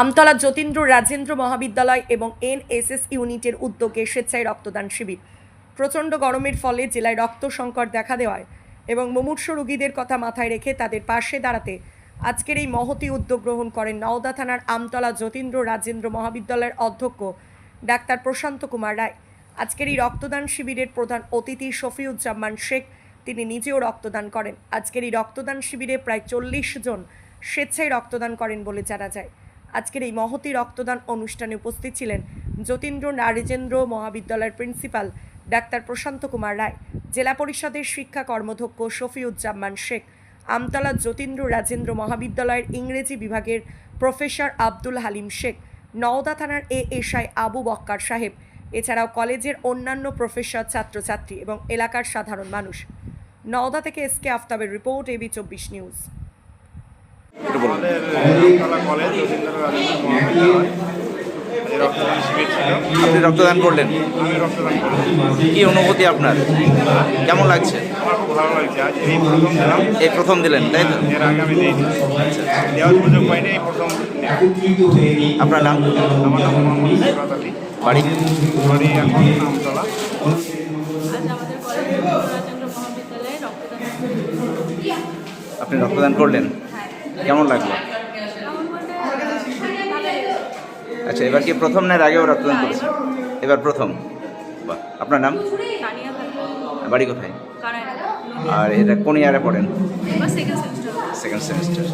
আমতলা যতীন্দ্র রাজেন্দ্র মহাবিদ্যালয় এবং এনএসএস ইউনিটের উদ্যোগে স্বেচ্ছায় রক্তদান শিবির। প্রচণ্ড গরমের ফলে জেলায় রক্ত সংকট দেখা দেওয়ায় এবং মুমূর্ষ রোগীদের কথা মাথায় রেখে তাদের পাশে দাঁড়াতে আজকের এই মহতি উদ্যোগ গ্রহণ করেন নওদা থানার আমতলা যতীন্দ্র রাজেন্দ্র মহাবিদ্যালয়ের অধ্যক্ষ ডাক্তার প্রশান্ত কুমার রায়। আজকের এই রক্তদান শিবিরের প্রধান অতিথি শফিউজ্জামান শেখ, তিনি নিজেও রক্তদান করেন। আজকের এই রক্তদান শিবিরে প্রায় চল্লিশ জন স্বেচ্ছায় রক্তদান করেন বলে জানা যায়। আজকের এই মহতি রক্তদান অনুষ্ঠানে উপস্থিত ছিলেন যতীন্দ্র নারীজেন্দ্র মহাবিদ্যালয়ের প্রিন্সিপাল ডাক্তার প্রশান্ত কুমার রায়, জেলা পরিষদের শিক্ষা কর্মধ্যক্ষ শফিউজ্জামান শেখ, আমতলা যতীন্দ্র রাজেন্দ্র মহাবিদ্যালয়ের ইংরেজি বিভাগের প্রফেসর আব্দুল হালিম শেখ, নওদা থানার এ এসআই আবু বক্কার সাহেব, এছাড়াও কলেজের অন্যান্য প্রফেসর ছাত্রছাত্রী এবং এলাকার সাধারণ মানুষ। নওদা থেকে এস কে আফতাবের রিপোর্ট এবি চব্বিশ নিউজ। আপনি রক্তদান করলেন। কি অনুভূতি আপনার? কেমন লাগছে? লাগছে আজ এই প্রথম দিলাম এই প্রথম দিলেন, তাই তো? এই প্রথম আপনার নাম? বাড়ি। আপনি রক্তদান করলেন? কেমন লাগল? আচ্ছা এবার কি প্রথম না আগেও রক্তদান করেছেন এবার প্রথম। আপনার নাম? বাড়ি কোথায়? আর এটা কোন ইয়ারে পড়েন? সেকেন্ড সেমিস্টার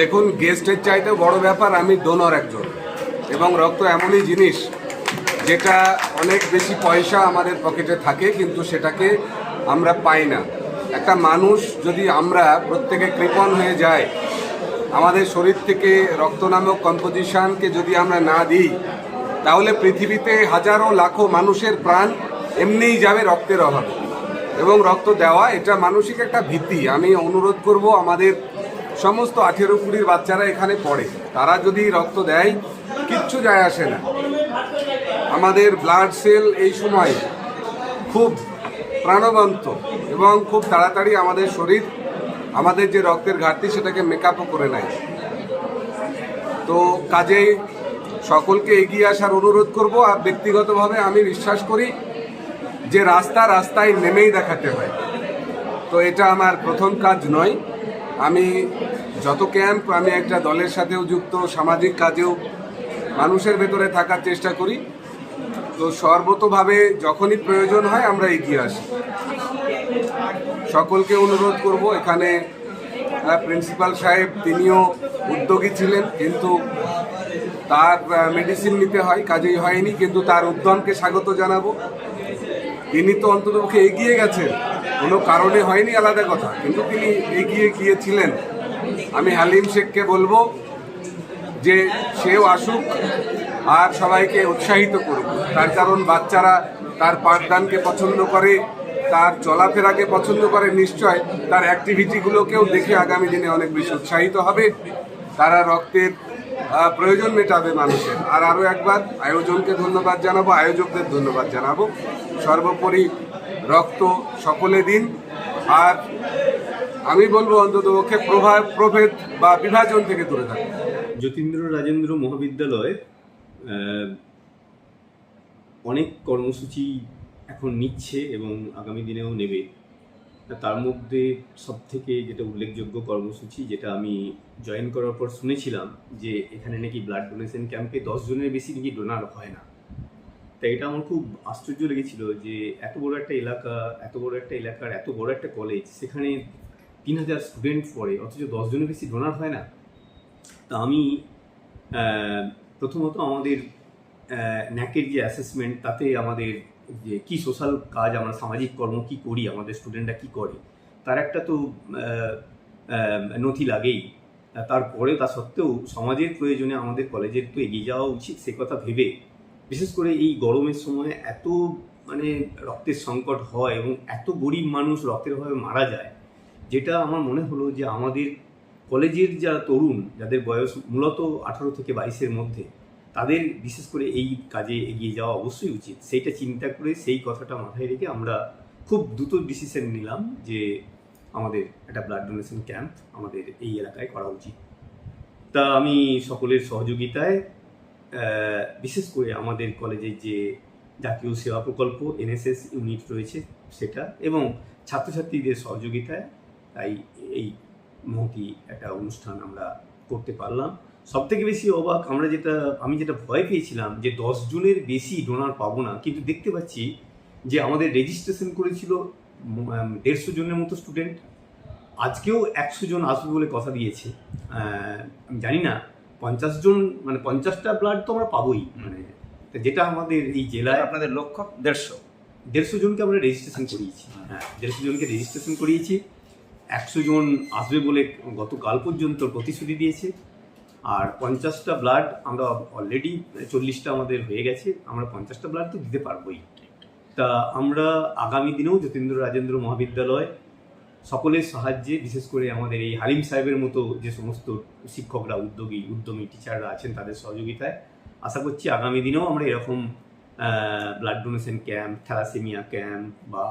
দেখুন গেস্টের চাইতেও বড় ব্যাপার, আমি ডোনর একজন। এবং রক্ত এমনই জিনিস, যেটা অনেক বেশি পয়সা আমাদের পকেটে থাকে, কিন্তু সেটাকে আমরা পাই না। একটা মানুষ যদি আমরা প্রত্যেকে কৃপণ হয়ে যায় আমাদের শরীর থেকে রক্ত নামক কম্পোজিশনকে যদি আমরা না দিই, তাহলে পৃথিবীতে হাজারো লাখো মানুষের প্রাণ এমনিই যাবে রক্তের অভাবে। এবং রক্ত দেওয়া এটা মানসিক একটা ভীতি। আমি অনুরোধ করব আমাদের সমস্ত আঠেরো কুড়ির বাচ্চারা এখানে পড়ে। তারা যদি রক্ত দেয়, কিচ্ছু যায় আসে না। আমাদের ব্লাড সেল এই সময় খুব প্রাণবন্ত। এবং খুব তাড়াতাড়ি আমাদের শরীর, আমাদের যে রক্তের ঘাটতি সেটাকে মেকআপও করে নেয়। তো কাজেই সকলকে এগিয়ে আসার অনুরোধ করব আর ব্যক্তিগতভাবে আমি বিশ্বাস করি যে রাস্তা রাস্তায় নেমেই দেখাতে হয়। তো এটা আমার প্রথম কাজ নয়। আমি যত ক্যাম্প আমি একটা দলের সাথেও যুক্ত, সামাজিক কাজেও মানুষের ভেতরে থাকার চেষ্টা করি। তো সর্বতভাবে যখনই প্রয়োজন হয় আমরা এগিয়ে আসি। সকলকে অনুরোধ করব, এখানে প্রিন্সিপাল সাহেব তিনিও উদ্যোগী ছিলেন, কিন্তু তার মেডিসিন নিতে হয়, কাজেই হয়নি, কিন্তু তার উদ্যমকে স্বাগত জানাব। তিনি তো অন্ততপক্ষে এগিয়ে গেছেন, কোনো কারণে হয়নি আলাদা কথা, কিন্তু তিনি এগিয়ে গিয়েছিলেন। আমি হালিম শেখকে বলব যে সেও আসুক আর সবাইকে উৎসাহিত করুক। তার কারণ বাচ্চারা তার পাঠদানকে পছন্দ করে তার চলাফেরাকে পছন্দ করে নিশ্চয়, তার অ্যাক্টিভিটিগুলোকেও দেখে আগামী দিনে অনেক বেশি উৎসাহিত হবে। তারা রক্তের প্রয়োজন মেটাবে মানুষের। আর আরও একবার আয়োজনকে ধন্যবাদ জানাব, আয়োজকদের ধন্যবাদ জানাব। সর্বোপরি রক্ত সকলে দিন। আর আমি বলব অন্তত পক্ষে প্রভাব প্রভেদ বা বিভাজন থেকে দূরে থাকুন। যতীন্দ্র রাজেন্দ্র মহাবিদ্যালয় অনেক কর্মসূচি এখন নিচ্ছে এবং আগামী দিনেও নেবে। তার মধ্যে সব থেকে যেটা উল্লেখযোগ্য কর্মসূচি যেটা আমি জয়েন করার পর শুনেছিলাম যে এখানে নাকি ব্লাড ডোনেশন ক্যাম্পে জনের বেশি নাকি ডোনার হয় না। তাই এটা আমার খুব আশ্চর্য লেগেছিল যে এত বড় একটা এলাকা, এত বড় একটা এলাকার এত বড় একটা কলেজ সেখানে তিন হাজার স্টুডেন্ট পড়ে, অথচ জনের বেশি ডোনার হয় না। তা আমি প্রথমত আমাদের ন্যাকের যে অ্যাসেসমেন্ট তাতে আমাদের যে কি সোশ্যাল কাজ আমরা, সামাজিক কর্ম কি করি, আমাদের স্টুডেন্টরা কি করে, তার একটা তো নথি লাগেই। তারপরেও তা সত্ত্বেও সমাজের প্রয়োজনে আমাদের কলেজের তো এগিয়ে যাওয়া উচিত, সে কথা ভেবে। বিশেষ করে এই গরমের সময় এত মানে রক্তের সংকট হয় এবং এত গরিব মানুষ রক্তের অভাবে মারা যায়, যেটা আমার মনে হলো যে আমাদের কলেজের যারা তরুণ, যাদের বয়স মূলত আঠারো থেকে বাইশের মধ্যে তাদের বিশেষ করে এই কাজে এগিয়ে যাওয়া অবশ্যই উচিত। সেইটা চিন্তা করে সেই কথাটা মাথায় রেখে আমরা খুব দ্রুত ডিসিশন নিলাম যে আমাদের একটা ব্লাড ডোনেশন ক্যাম্প আমাদের এই এলাকায় করা উচিত। তা আমি সকলের সহযোগিতায় বিশেষ করে আমাদের কলেজের যে জাতীয় সেবা প্রকল্প এনএসএস ইউনিট রয়েছে সেটা এবং ছাত্রছাত্রীদের সহযোগিতায় তাই এই মহতি একটা অনুষ্ঠান আমরা করতে পারলাম। সব থেকে বেশি অবাক আমরা যেটা আমি যেটা ভয় পেয়েছিলাম যে দশ জনের বেশি ডোনার পাবো না কিন্তু দেখতে পাচ্ছি যে আমাদের রেজিস্ট্রেশন করেছিল দেড়শো জনের মতো স্টুডেন্ট আজকেও একশো জন আসবে বলে কথা দিয়েছে। আমি জানি না পঞ্চাশ জন মানে পঞ্চাশটা ব্লাড তো আমরা পাবোই মানে যেটা আমাদের এই জেলায় আপনাদের লক্ষ্য? দেড়শো। দেড়শো জনকে আমরা রেজিস্ট্রেশন করিয়েছি হ্যাঁ। দেড়শো জনকে রেজিস্ট্রেশন করিয়েছি। একশো জন আসবে বলে গতকাল পর্যন্ত প্রতিশ্রুতি দিয়েছে। আর পঞ্চাশটা ব্লাড আমরা অলরেডি চল্লিশটা আমাদের হয়ে গেছে আমরা পঞ্চাশটা ব্লাড তো দিতে পারবোই তা আমরা আগামী দিনেও যতীন্দ্র রাজেন্দ্র মহাবিদ্যালয় সকলের সাহায্যে বিশেষ করে আমাদের এই হালিম সাহেবের মতো যে সমস্ত শিক্ষকরা উদ্যোগী উদ্যমী টিচাররা আছেন তাদের সহযোগিতায় আশা করছি আগামী দিনেও আমরা এরকম blood donation camp thalassemia camp বা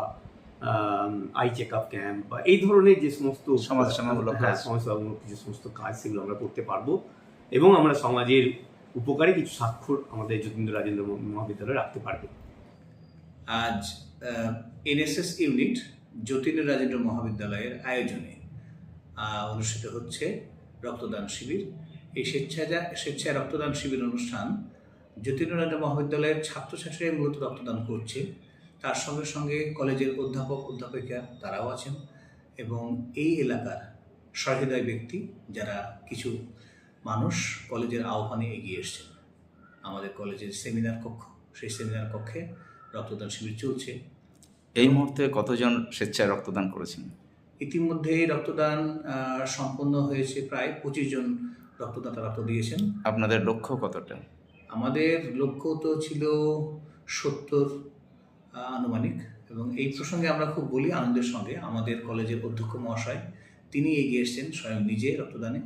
আই চেক আপ ক্যাম্প বা এই ধরনের যে সমস্ত সমাজসেবামূলক হ্যাঁ। সমাজসেবামূলক যে সমস্ত কাজ সেগুলো আমরা করতে পারব এবং আমরা সমাজের উপকারে কিছু স্বাক্ষর আমাদের যতীন্দ্র রাজেন্দ্র মহাবিদ্যালয়ে রাখতে পারবে। আজ এনএসএস ইউনিট যতীন্দ্র রাজেন্দ্র মহাবিদ্যালয়ের আয়োজনে অনুষ্ঠিত হচ্ছে রক্তদান শিবির। এই স্বেচ্ছায় স্বেচ্ছায় রক্তদান শিবির অনুষ্ঠান জ্যোতির্ন রাজেন্দ্র মহাবিদ্যালয়ের ছাত্রছাত্রীরা মূলত রক্তদান করছে। তার সঙ্গে সঙ্গে কলেজের অধ্যাপক, অধ্যাপিকা তারাও আছেন এবং এই এলাকার সহৃদয় ব্যক্তি যারা কিছু মানুষ কলেজের আহ্বানে এগিয়ে এসছেন। আমাদের কলেজের সেমিনার কক্ষ সেই সেমিনার কক্ষে রক্তদান শিবির চলছে। এই মুহূর্তে কতজন স্বেচ্ছায় রক্তদান করেছেন? ইতিমধ্যেই রক্তদান সম্পন্ন হয়েছে প্রায় পঁচিশ জন রক্তদাতা রক্ত দিয়েছেন। আপনাদের লক্ষ্য কতটা? আমাদের লক্ষ্য তো ছিল সত্তর আনুমানিক এবং এই প্রসঙ্গে আমরা খুব বলি আনন্দের সঙ্গে। আমাদের কলেজের অধ্যক্ষ মহাশয় তিনি এগিয়ে এসেছেন স্বয়ং নিজে রক্তদানে।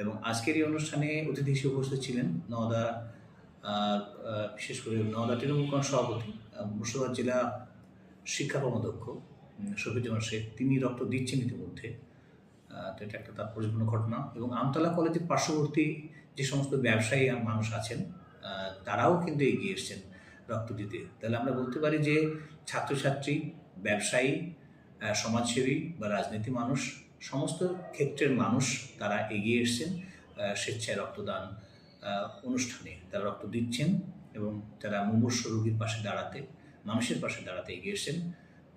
এবং আজকের এই অনুষ্ঠানে অতিথি হিসেবে উপস্থিত ছিলেন নওদা বিশেষ করে নওদা তৃণমূল কংগ্রেস সভাপতি মুর্শিদাবাদ জেলা শিক্ষা কর্মাধ্যক্ষ শফিজুমান শেখ। তিনি রক্ত দিচ্ছেন ইতিমধ্যে। তো এটা একটা তাৎপর্যপূর্ণ ঘটনা। এবং আমতলা কলেজের পার্শ্ববর্তী যে সমস্ত ব্যবসায়ী মানুষ আছেন তারাও কিন্তু এগিয়ে এসছেন রক্ত দিতে। তাহলে আমরা বলতে পারি যে ছাত্রছাত্রী, ব্যবসায়ী সমাজসেবী বা রাজনীতি মানুষ সমস্ত ক্ষেত্রের মানুষ তারা এগিয়ে এসছেন স্বেচ্ছায় রক্তদান অনুষ্ঠানে তারা রক্ত দিচ্ছেন এবং তারা মুমূর্ষ রোগীর পাশে দাঁড়াতে মানুষের পাশে দাঁড়াতে এগিয়ে এসছেন।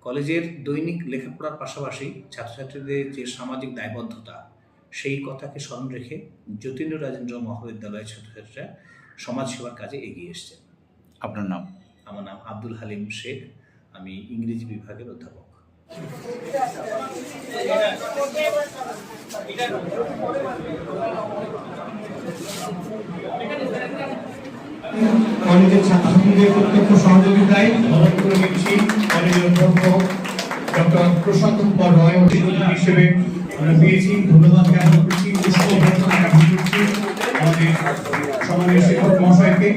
কলেজের দৈনিক লেখাপড়ার পাশাপাশি ছাত্রছাত্রীদের যে সামাজিক দায়বদ্ধতা সেই কথাকে স্মরণ রেখে যতীন্দ্র রাজেন্দ্র মহাবিদ্যালয়ের ছাত্রছাত্রীরা সমাজসেবার কাজে এগিয়ে এসছেন। আপনার নাম? আমার নাম আব্দুল হালিম শেখ আমি ইংরেজি বিভাগের অধ্যাপক। কলেজের ছাত্রছাত্রীদের প্রত্যক্ষ সহযোগিতায় ভবন করে কলেজের অধ্যক্ষ ডক্টর প্রশান্ত কুমার রয় হিসেবে আমরা পেয়েছি। ধন্যবাদ জ্ঞাপন করছি। পুষ্প আমাদের সমাজের শিক্ষক মহাশয়কে।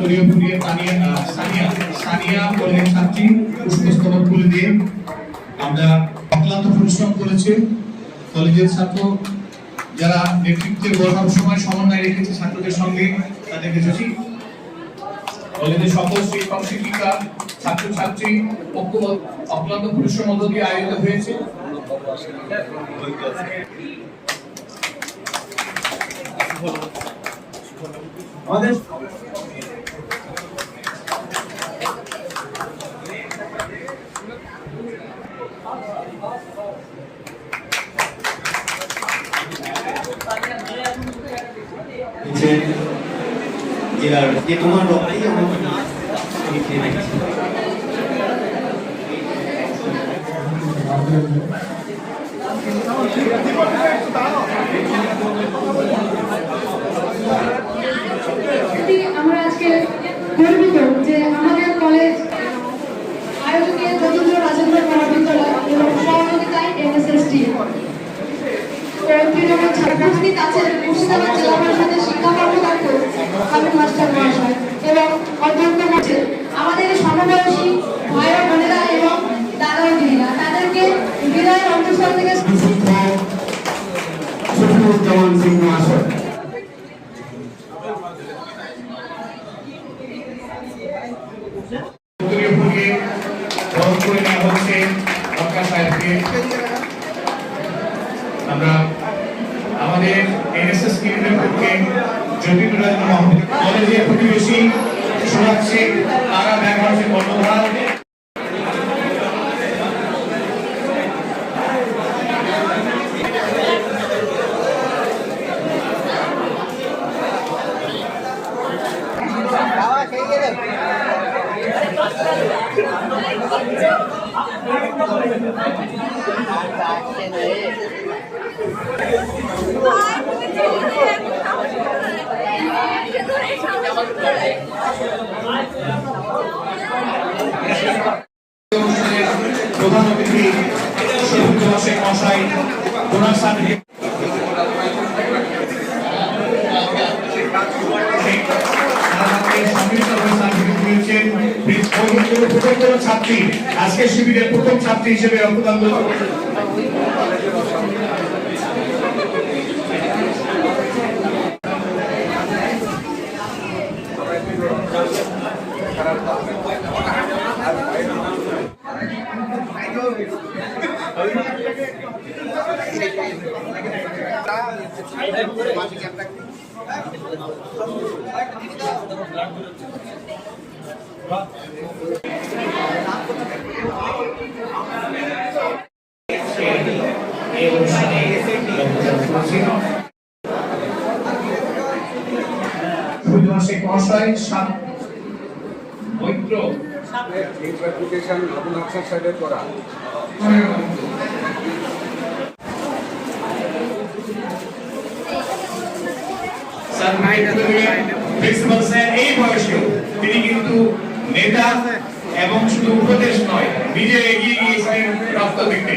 উত্তরীয় পুরিয়ে তানিয়া সানিয়া সানিয়া কলেজের ছাত্রী পুষ্পস্তবক তুলে দিয়ে আমরা অক্লান্ত পরিশ্রম করেছে। কলেজের ছাত্র যারা নেতৃত্বের বসার সময় সমন্বয় রেখেছে, ছাত্রদের সঙ্গে তাদেরকে যদি কলেজের সকল শিক্ষক শিক্ষিকা ছাত্রছাত্রী ঐক্য অক্লান্ত পরিশ্রম মধ্য দিয়ে আয়োজিত হয়েছে। আমাদের জেলার যে তোমার রক্তেই আমার আমরা আজকে গর্বিত যে আমাদের কলেজ আয়োজকে যতীন্দ্র রাজেন্দ্র মহাবিদ্যালয় এবং সহযোগিতায় এনএসএসডি তৃণমূল ছাত্র উপস্থিত আছেন মুর্শিদাবাদ জেলা পরিষদের মাস্টার মহাশয় এবং অধ্যক্ষ রাজেন্দ্র মহাবিদ্যালয় কলেজের প্রতিবেশী সুরাজ শেখ তারা ব্যবহার কর্মধার অনুষ্ঠানের প্রধান অতিথি শেখ মশাই সার্টিফিকেট ছাত্রী আজকে শিবিরের প্রথম ছাত্রী হিসেবে রক্তদান করবে এই অনুষ্ঠানে রক্তদান করেছেন সুদীপ কুমার শেখ মহাশয় সাত মৈত্র এই বয়সেও তিনি কিন্তু নেতা এবং শুধু উপদেশ নয় নিজে এগিয়ে গিয়েছিলেন রক্ত দিতে